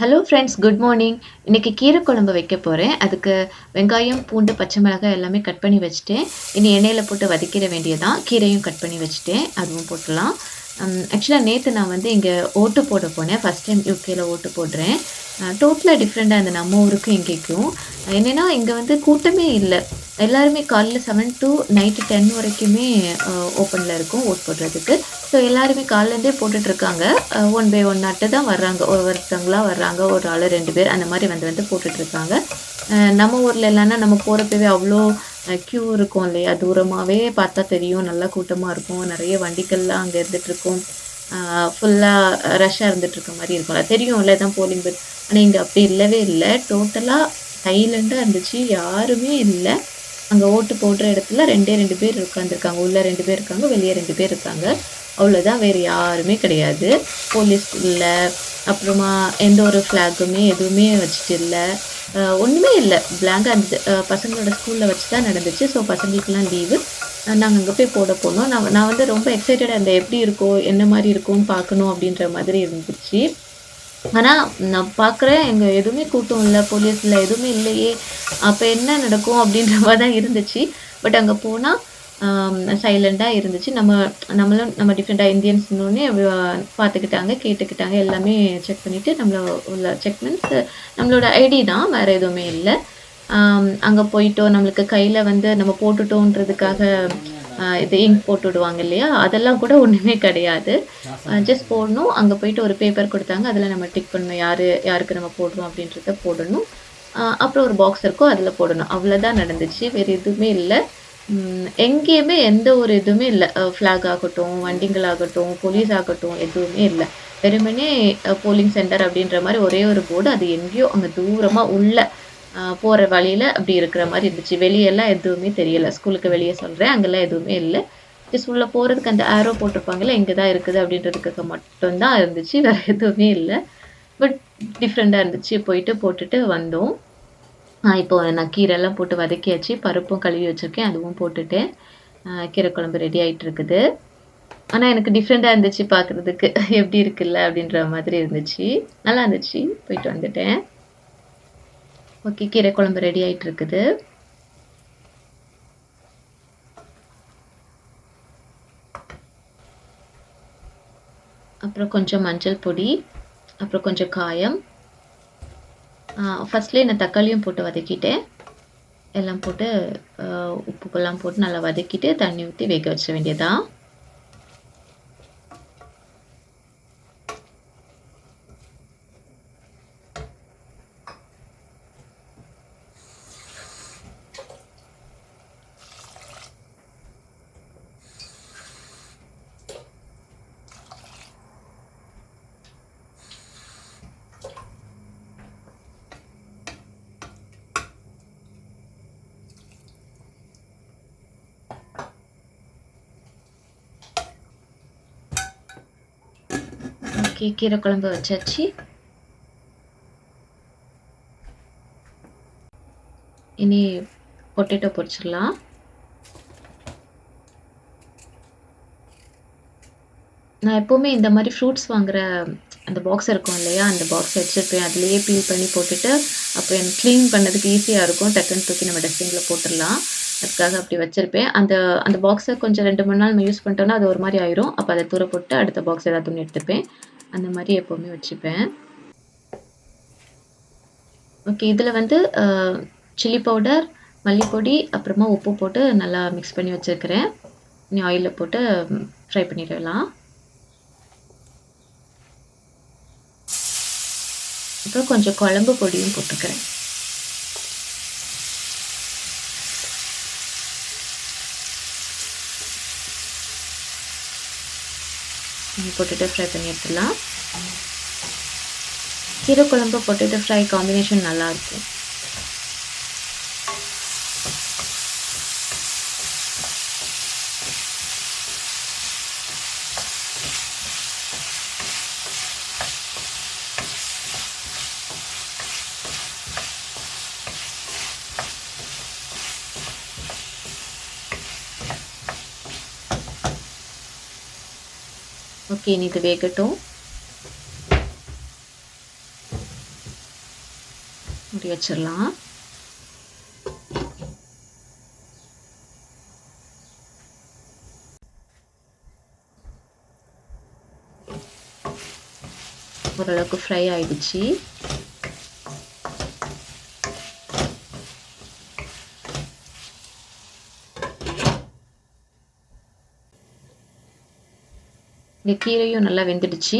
Hello friends good morning இன்றைக்கி கீரை குழம்பு வைக்க போகிறேன் அதுக்கு வெங்காயம் பூண்டு பச்சை மிளகாய் எல்லாமே கட் பண்ணி வச்சுட்டேன். இனி எண்ணெயில் போட்டு வதக்கிட வேண்டியதான் கீரையும் கட் பண்ணி வச்சுட்டேன். அதுவும் போட்டுடலாம். Um, ஆக்சுவலாக நேற்று நான் வந்து இங்கே ஓட்டு போட போனேன். ஃபஸ்ட் டைம் யூகேயில் ஓட்டு போடுறேன். டோட்டலாக டிஃப்ரெண்ட்டாக இருந்தது நம்ம ஊருக்கும் இங்கேக்கும் என்னென்னா இங்கே வந்து கூட்டமே இல்லை. எல்லாருமே காலைல செவன் டு நைட்டு டென் வரைக்குமே uh, ஓப்பனில் இருக்கும் ஓட் போடுறதுக்கு. ஸோ எல்லாருமே காலைலேருந்தே போட்டுட்ருக்காங்க ஒன் uh, பை ஒன் நாட்டு தான் வர்றாங்க. ஒவ்வொருத்தவங்களாக வர்றாங்க ஒரு ஆள் ரெண்டு பேர் அந்த மாதிரி வந்து வந்து போட்டுட்ருக்காங்க uh, நம்ம ஊரில் இல்லைன்னா நம்ம போகிறப்பவே அவ்வளோ க்யூ இருக்கும் இல்லையா? தூரமாகவே பார்த்தா தெரியும். நல்லா கூட்டமாக இருக்கும். நிறைய வண்டிகள்லாம் அங்கே இருந்துகிட்ருக்கும் ஃபுல்லாக ரஷ்ஷாக இருந்துகிட்ருக்க மாதிரி இருக்கும்ல தெரியும்ல தான் போலிங் பட் ஆனால் இங்கே அப்படி இல்லவே இல்லை. டோட்டலாக சைலண்ட்டாக இருந்துச்சு. யாருமே இல்லை. அங்கே ஓட்டு போடுற இடத்துல ரெண்டே ரெண்டு பேர் உட்காந்துருக்காங்க உள்ளே ரெண்டு பேர் இருக்காங்க. வெளியே ரெண்டு பேர் இருக்காங்க. அவ்வளோதான் வேறு யாருமே கிடையாது. போலீஸ் இல்லை. அப்புறமா எந்த ஒரு ஃப்ளாகுமே எதுவுமே வச்சுட்டு இல்லை. ஒன்றுமே இல்லை. பிளாங்காக இருந்துச்சு பசங்களோட ஸ்கூலில் வச்சு தான் நடந்துச்சு ஸோ பசங்களுக்குலாம் லீவு நாங்கள் அங்கே போய் போட போனோம். நான் நான் வந்து ரொம்ப எக்ஸைட்டடாக இருந்தேன். எப்படி இருக்கோ என்ன மாதிரி இருக்கும்னு பார்க்கணும் அப்படின்ற மாதிரி இருந்துச்சு. ஆனால் நான் பார்க்குறேன். எங்கே எதுவுமே கூட்டம் இல்லை. போலீஸ் இல்லை எதுவுமே இல்லையே. அப்போ என்ன நடக்கும் அப்படின்ற மாதிரி தான் இருந்துச்சு. பட் அங்கே போனால் சைலண்ட்டாக இருந்துச்சு. நம்ம நம்மளும் நம்ம டிஃப்ரெண்ட்டாக இந்தியன்ஸ்னோடனே பார்த்துக்கிட்டாங்க கேட்டுக்கிட்டாங்க எல்லாமே செக் பண்ணிவிட்டு நம்மள உள்ள செக் மீன்ஸ் நம்மளோட ஐடி தான் வேறு எதுவுமே இல்லை. அங்கே போயிட்டோம் நம்மளுக்கு கையில் வந்து நம்ம போட்டுட்டோன்றதுக்காக இது இங்க் போட்டு விடுவாங்க இல்லையா? அதெல்லாம் கூட ஒன்றுமே கிடையாது. ஜஸ்ட் போடணும். அங்கே போயிட்டு ஒரு பேப்பர் கொடுத்தாங்க. அதில் நம்ம டிக் பண்ணணும். யார் யாருக்கு நம்ம போடுறோம் அப்படின்றத போடணும். அப்புறம் ஒரு பாக்ஸ் இருக்கும். அதில் போடணும். அவ்வளோதான் நடந்துச்சு. வேறு எதுவுமே இல்லை. எங்கேயுமே எந்த ஒரு இதுவுமே இல்லை. ஃப்ளாக் ஆகட்டும் வண்டிகள் ஆகட்டும் போலீஸ் ஆகட்டும் எதுவுமே இல்லை. வெறுமனே போலிங் சென்டர் அப்படின்ற மாதிரி ஒரே ஒரு போர்டு அது எங்கேயோ அங்கே தூரமாக உள்ள போகிற வழியில் அப்படி இருக்கிற மாதிரி இருந்துச்சு. வெளியெல்லாம் எதுவுமே தெரியலை. ஸ்கூலுக்கு வெளியே சொல்கிறேன் அங்கெல்லாம் எதுவுமே இல்லை. ஜஸ்ட் உள்ளே போகிறதுக்கு அந்த ஆரோ போட்டிருப்பாங்கல்ல இங்கே தான் இருக்குது அப்படின்றதுக்கு மட்டும்தான் இருந்துச்சு. வேறு எதுவுமே இல்லை. பட் டிஃப்ரெண்ட்டாக இருந்துச்சு. போயிட்டு போட்டுட்டு வந்தோம். இப்போ நான் கீரைலாம் போட்டு வதக்கியாச்சு பருப்பும் கழுவி வச்சுருக்கேன் அதுவும் போட்டுட்டேன் கீரை குழம்பு ரெடி ஆகிட்டு இருக்குது. ஆனால் எனக்கு டிஃப்ரெண்ட்டாக இருந்துச்சு பார்க்குறதுக்கு எப்படி இருக்குல்ல அப்படின்ற மாதிரி இருந்துச்சு. நல்லா இருந்துச்சு. போயிட்டு வந்துட்டேன். ஓகே கீரை குழம்பு ரெடி ஆகிட்டு இருக்குது. அப்புறம் கொஞ்சம் மஞ்சள் பொடி அப்புறம் கொஞ்சம் காயம் ஃபஸ்ட்லேயே நான் தக்காளியும் போட்டு வதக்கிட்டேன். எல்லாம் போட்டு உப்புக்கெல்லாம் போட்டு நல்லா வதக்கிட்டு தண்ணி ஊற்றி வேக வச்ச வேண்டியதான் ஓகே கீரை குழம்பு வச்சாச்சு இனி பொட்டேட்டோ பொரிச்சிடலாம். நான் எப்போவுமே இந்த மாதிரி ஃப்ரூட்ஸ் வாங்குற அந்த பாக்ஸ் இருக்கும் இல்லையா? அந்த பாக்ஸ் வச்சுருப்பேன். அதுலேயே பீல் பண்ணி போட்டுட்டு அப்போ எனக்கு க்ளீன் பண்ணதுக்கு ஈஸியாக இருக்கும். டக்குன்னு தூக்கி நம்ம டஸ்ட்பினில் போட்டுடலாம். அதுக்காக அப்படி வச்சுருப்பேன். அந்த அந்த பாக்ஸை கொஞ்சம் ரெண்டு மூணு நாள் நம்ம யூஸ் பண்ணிட்டோம்னா அது ஒரு மாதிரி ஆயிரும். அப்போ அதை தூர போட்டு அடுத்த பாக்ஸ் ஏதாவது துணி எடுத்துப்பேன். அந்த மாதிரி எப்போவுமே வச்சுப்பேன் ஓகே இதில் வந்து சில்லி பவுடர் மல்லிப்பொடி அப்புறமா உப்பு போட்டு நல்லா மிக்ஸ் பண்ணி வச்சுருக்கிறேன். இனி ஆயிலில் போட்டு ஃப்ரை பண்ணிடலாம். அப்புறம் கொஞ்சம் குழம்பு பொடியும் போட்டுக்கிறேன். போட்டுட்டு ஃப்ரை பண்ணி எடுத்துடலாம். கீரை குழம்பு பொட்டேட்டோ ஃப்ரை காம்பினேஷன் நல்லாயிருக்கும் ஓகே இனி இது வேகட்டும். மூடி வச்சிடலாம். ஓரளவுக்கு ஃப்ரை ஆயிடுச்சு. இந்த கீரையும் நல்லா வெந்துடுச்சு.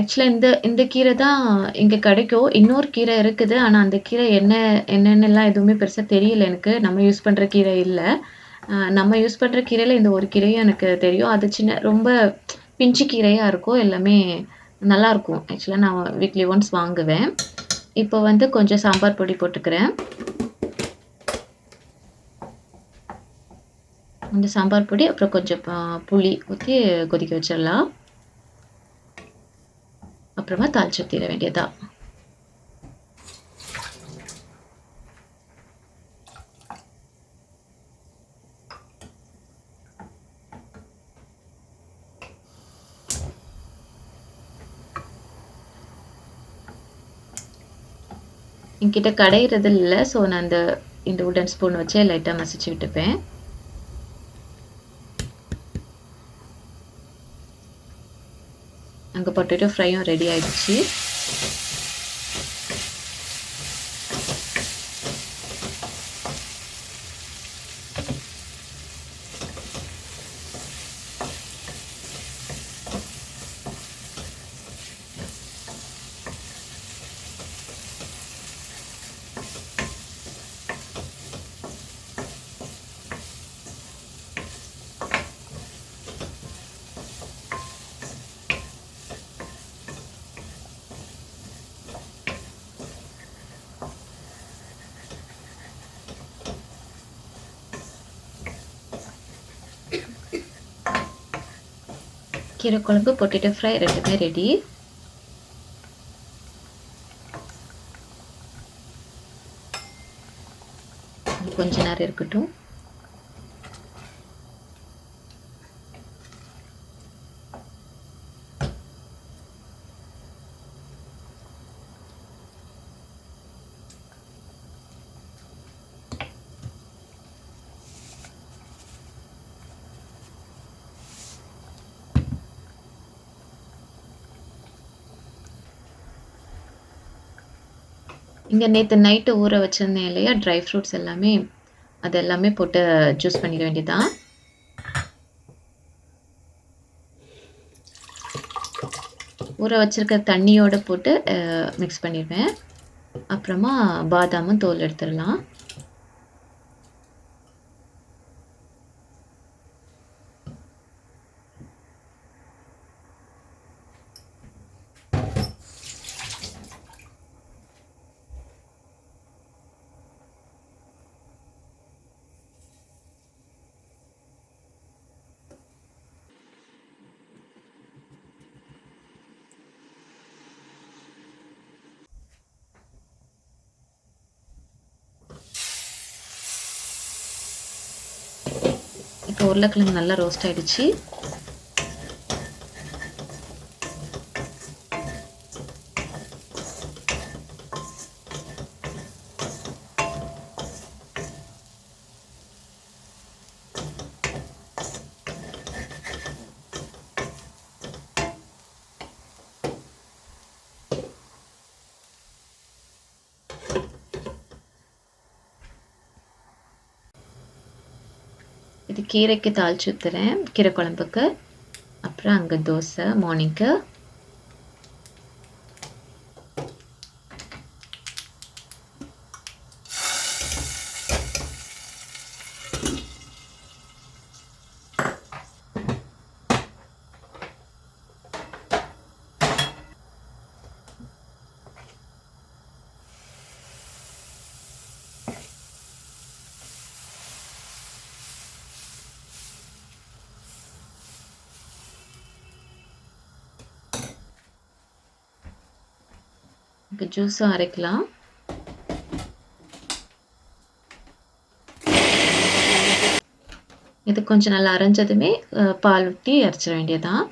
ஆக்சுவலாக இந்த இந்த கீரை தான் இங்கே கிடைக்கும். இன்னொரு கீரை இருக்குது. ஆனால் அந்த கீரை என்ன என்னென்னலாம் எதுவுமே பெருசாக தெரியல எனக்கு. நம்ம யூஸ் பண்ணுற கீரை இல்லை. நம்ம யூஸ் பண்ணுற கீரையில் இந்த ஒரு கீரையும் எனக்கு தெரியும். அது சின்ன ரொம்ப பிஞ்சு கீரையாக இருக்கும் எல்லாமே நல்லாயிருக்கும் ஆக்சுவலாக நான் வீக்லி ஒன்ஸ் வாங்குவேன். இப்போ வந்து கொஞ்சம் சாம்பார் பொடி போட்டுக்கிறேன். இந்த சாம்பார் பொடி அப்புறம் கொஞ்சம் புளி ஊற்றி கொதிக்க வச்சிடலாம். அப்புறமா தாளிச்சத்திட வேண்டியதா? என்கிட்ட கடையிறது இல்லை ஸோ நான் அந்த இந்த உடன் ஸ்பூன் வச்சு லைட்டாக மசிச்சு விட்டுப்பேன் அங்கே பொட்டேட்டோ ஃப்ரையும் ரெடி ஆகிடுச்சு கீரை குழம்பு பொட்டேட்டோ ஃப்ரை ரெண்டுமே ரெடி கொஞ்ச நேரம் இருக்கட்டும். இங்கே நேற்று நைட்டு ஊற வச்சிருந்தேன் இல்லையா ட்ரை ஃப்ரூட்ஸ் எல்லாமே அது எல்லாமே போட்டு ஜூஸ் பண்ணிட வேண்டியதான் ஊற வச்சிருக்க தண்ணியோடு போட்டு மிக்ஸ் பண்ணிடுவேன். அப்புறமா பாதாமும் தோல் எடுத்துடலாம். இப்போ உருளைக்கிழங்கு நல்லா ரோஸ்ட் ஆயிடுச்சு. இது கீரைக்கு தாளிச்சு ஊற்றுறேன் கீரை குழம்புக்கு. அப்புறம் அங்கே தோசை மார்னிங்க்கு இப்போ ஜூஸும் அரைக்கலாம். இது கொஞ்சம் நல்லா அரைஞ்சதுமே பால் ஊற்றி அரைச்சிட வேண்டியதான்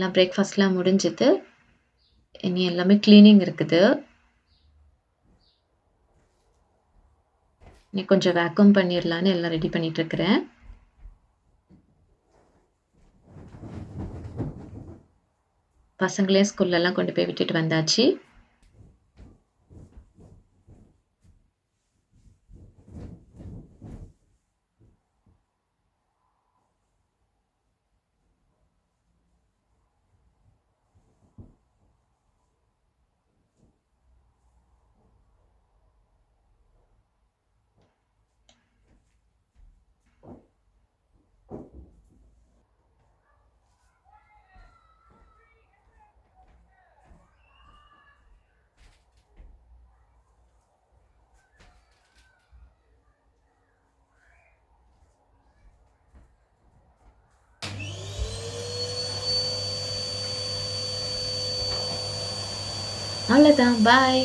எல்லாம் பிரேக்ஃபாஸ்ட்லாம் முடிஞ்சுது. இனி எல்லாமே கிளீனிங் இருக்குது. இனி கொஞ்சம் வேக்யூம் பண்ணிடலான்னு எல்லாம் ரெடி பண்ணிட்டு இருக்கிறேன். பசங்களையும் ஸ்கூல்லலாம் கொண்டு போய் விட்டுட்டு வந்தாச்சு. அவ்வளோதான். பாய்.